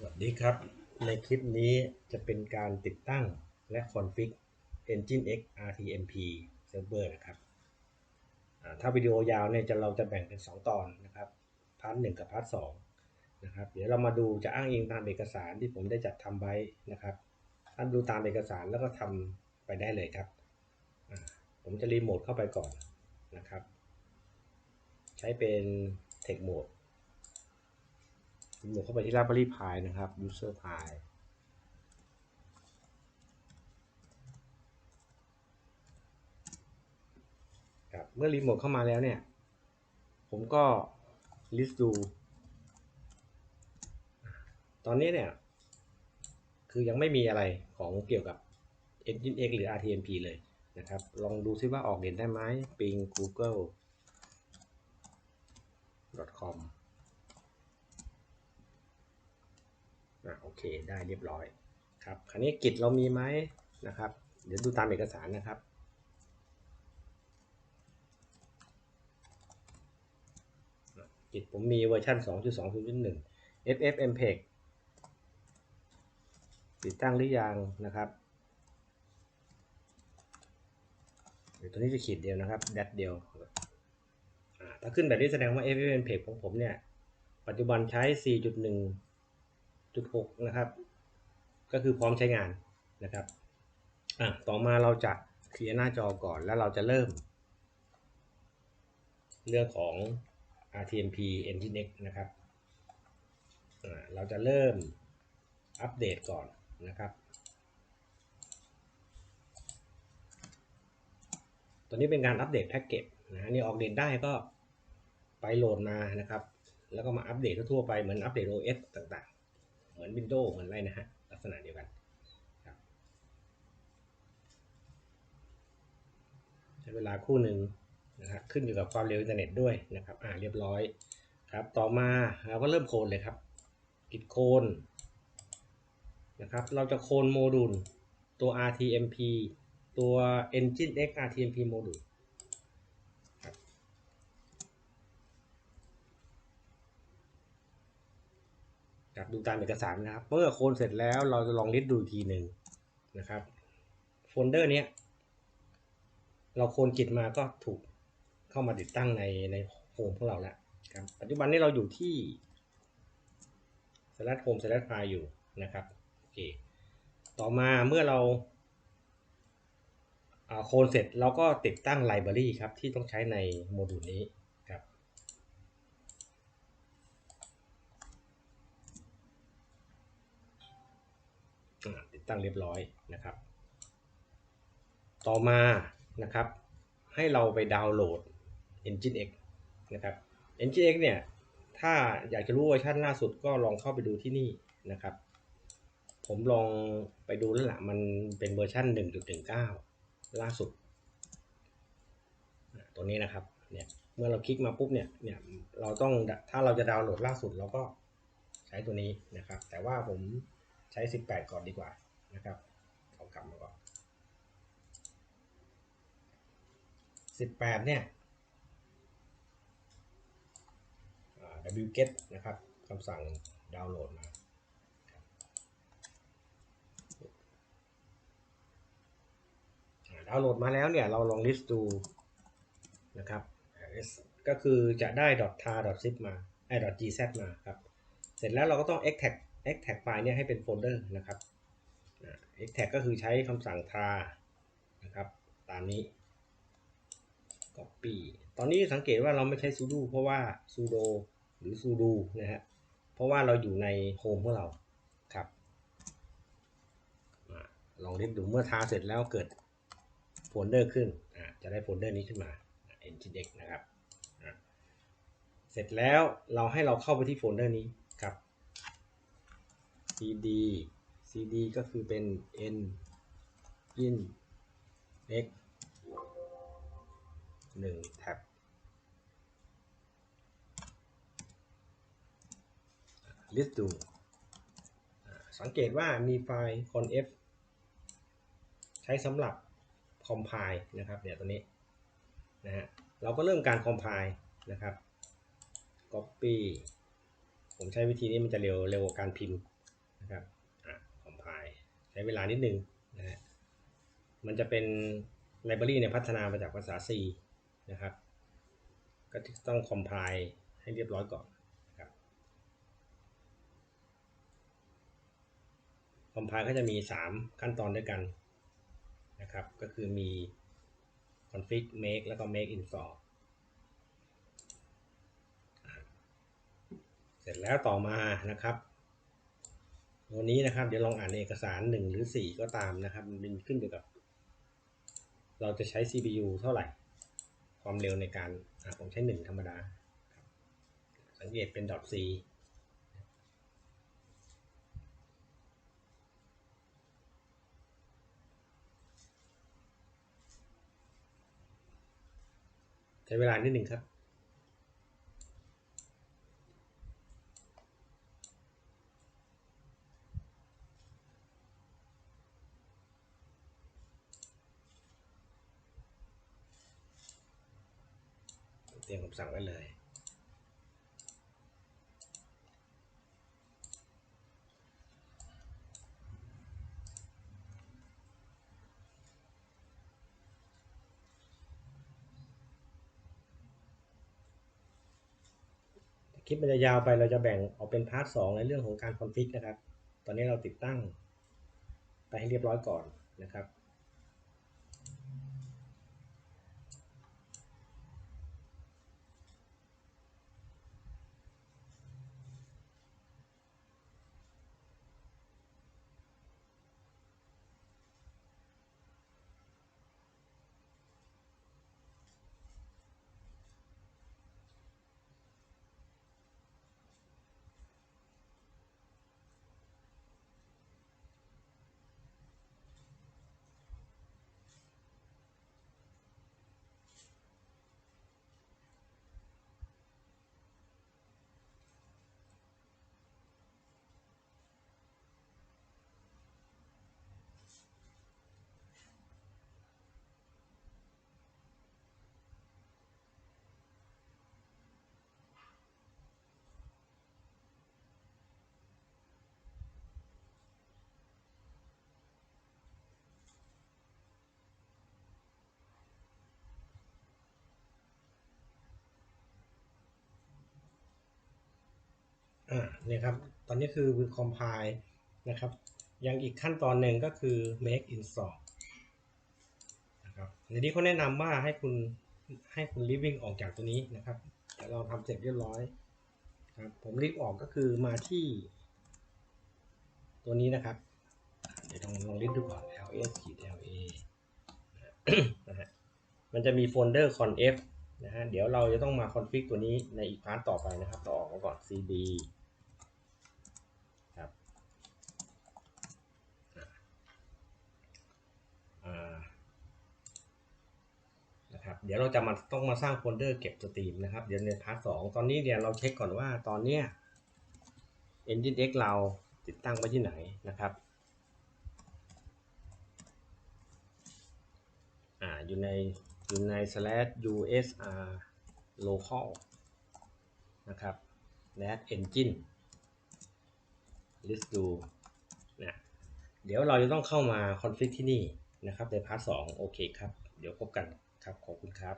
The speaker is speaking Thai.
สวัสดีครับ ในคลิปนี้จะเป็นการติดตั้งและคอนฟิก Engine X RTMP Server นะครับ ถ้าวิดีโอยาวเนี่ยจะเราจะแบ่งเป็น 2 ตอนนะครับพาร์ทหนึ่งกับพาร์ทสองนะครับ เดี๋ยวเรามาดูจะอ้างอิงตามเอกสารที่ผมได้จัดทำไว้นะครับท่านดูตามเอกสารแล้วก็ทำไปได้เลยครับ ผมจะรีโมทเข้าไปก่อนนะครับ ใช้เป็น Tech Mode รีโมทเข้าไปที่ Library Pi นะครับ User Pi ครับเมื่อรีโมทเข้ามาแล้วเนี่ย ผมก็ list ดู ตอนนี้เนี่ย คือยังไม่มีอะไรของเกี่ยวกับ Engine X หรือ RTMP เลยนะครับ ลองดูซิว่าออกเด่นได้ไหม ping google com อะโอเคได้เรียบร้อยครับคราวนี้กิจเรามีไหมนะครับ เดี๋ยวดูตามเอกสารนะครับกิจผมมีเวอร์ชัน2.2.1 FFmpeg ติดตั้งหรือยังนะครับเดี๋ยวตัวนี้จะขีดเดียวนะครับแดดเดียวถ้าขึ้นแบบนี้แสดงว่า FFmpeg ของผมเนี่ย ปัจจุบันใช้ 4.1.6นะครับ ก็คือพร้อมใช้งานนะครับอะต่อมาเราจะเคลียร์หน้าจอก่อนแล้วเราจะเริ่ม เรื่องของ RTMP Engine X นะครับอ่าเราจะเริ่มอัปเดตก่อนนะครับตัวนี้เป็นการอัปเดตแพ็กเกจนะนี่ออกเดตได้ก็ไปโหลดมานะครับ แล้วก็มาอัปเดตทั่วไปเหมือนอัปเดต OS ต่างๆ เหมือน Windows เหมือนอะไรนะฮะลักษณะเดียวกันครับใช้เวลาคู่หนึ่งนะครับขึ้นอยู่กับความเร็วอินเทอร์เน็ตด้วยนะครับอ่าเรียบร้อยครับต่อมาเราก็เริ่มโคนเลยครับกิดโคนนะครับเราจะโคนโมดูลตัว RTMP ตัว Engine X RTMP โมดูล ครับดูตามเอกสารนะครับเมื่อโคลนเสร็จแล้วเราจะลองลิสต์ดูทีหนึ่งนะครับ โฟลเดอร์นี้เราโคลนกิจมาก็ถูกเข้ามาติดตั้งในในโฮมของเราแล้วครับปัจจุบันนี้เราอยู่ที่ slash home slash file อยู่นะครับโอเคต่อมาเมื่อเราโคลนเสร็จเราก็ติดตั้งไลบรารีครับที่ต้องใช้ในโมดูลนี้ครับ อ่า ตั้งเรียบร้อยนะครับ ต่อมานะครับ ให้เราไปดาวน์โหลด Engine X นะครับ Engine X เนี่ยถ้าอยากจะรู้เวอร์ชันล่าสุดก็ลองเข้าไปดูที่นี่นะครับ ผมลองไปดูแล้วล่ะมันเป็นเวอร์ชัน1.19 ล่าสุดอ่าตัวนี้นะครับเนี่ยเมื่อเราคลิกมาปุ๊บเนี่ยเนี่ยเราต้องถ้าเราจะดาวน์โหลดล่าสุดเราก็ใช้ตัวนี้นะครับ แต่ว่าผมใช้ 18 ก่อนดีกว่า นะครับเอากลับมาก่อน18เนี่ย wget นะครับคำสั่งดาวน์โหลดมาครับอ่าดาวน์โหลดมาแล้วเนี่ย เราลองลิสต์ดูนะครับ ก็คือจะได้ .tar .zip มาไอ้ .gz มาครับ เสร็จแล้วเราก็ต้อง extract extract ไฟล์เนี่ยให้เป็นโฟลเดอร์นะครับ extract ก็คือใช้คำสั่ง tar นะครับ ตามนี้ copy ตอนนี้สังเกตว่าเราไม่ใช้ sudo เพราะว่า sudo หรือ sudo นะฮะ เพราะว่าเราอยู่ในโฮมของเรา ครับ ลองเล่นดูเมื่อทาเสร็จแล้วเกิดโฟลเดอร์ขึ้น จะได้โฟลเดอร์นี้ขึ้นมา nginx นะครับ เสร็จแล้วเราให้เราเข้าไปที่โฟลเดอร์นี้ครับ cd cd ก็คือเป็น n in x หนึ่งแท็บลิสต์ดูสังเกตว่ามีไฟล์ conf ใช้สำหรับ compile นะครับเดี๋ยวตัวนี้นะฮะเราก็เริ่มการ compile นะครับ copy ผมใช้วิธีนี้มันจะเร็วเร็วกว่าการพิมพ์นะครับอะ compile ใช้เวลานิดนึงนะฮะมันจะเป็นไลบรารีเนี่ยพัฒนามาจากภาษา C นะครับ ก็ต้อง compile ให้เรียบร้อยก่อนครับ compile ก็จะมี 3 ขั้นตอนด้วยกันนะครับ ก็คือมี config make แล้วก็ make install เสร็จแล้วต่อมานะครับ วันนี้นะครับ เดี๋ยวลองอ่านเอกสาร1หรือ4ก็ตามนะครับ มันขึ้นอยู่กับ เราจะใช้ CPU เท่าไหร่ ความเร็วในการผมใช้1ธรรมดา สังเกตเป็น .c ใช้เวลานิดหนึ่งครับ เตรียมคำสั่งไว้เลยคลิปมันจะยาวไปเราจะแบ่งออกเป็นพาร์ทสองในเรื่องของการคอนฟิกนะครับ ตอนนี้เราติดตั้งไปให้เรียบร้อยก่อนนะครับ อ่าเนี่ยครับ ตอนนี้คือ compile นะครับ ยังอีกขั้นตอนหนึ่งก็คือ make install นะครับในนี้เขาแนะนำว่าให้คุณให้คุณ living ออกจากตัวนี้นะครับเดี๋ยวเราทำเสร็จเรียบร้อยครับผมรีบออกก็คือมาที่ ตัวนี้นะครับ เดี๋ยวลองลองลิสต์ดูก่อน ls ขีด la นะฮะมันจะมีโฟลเดอร์ conf นะฮะเดี๋ยวเราจะต้องมาคอนฟิกตัวนี้ในอีกพาร์ตต่อไปนะครับ ต่อออกมาก่อน cd ครับอ่า นะครับ เดี๋ยวเราจะมาต้องมาสร้างโฟลเดอร์เก็บสตรีมนะครับ เดี๋ยวในพาร์ทสองตอนนี้เนี่ยเราเช็คก่อนว่าตอนเนี้ย engine x เราติดตั้งไว้ที่ไหนนะครับอ่าอยู่ในอยู่ใน slash usr local นะครับ net engine list do นะเดี๋ยวเราจะต้องเข้ามา config ที่นี่นะครับในพาร์ทสองโอเคครับ เดี๋ยวพบกัน ครับ ขอบคุณครับ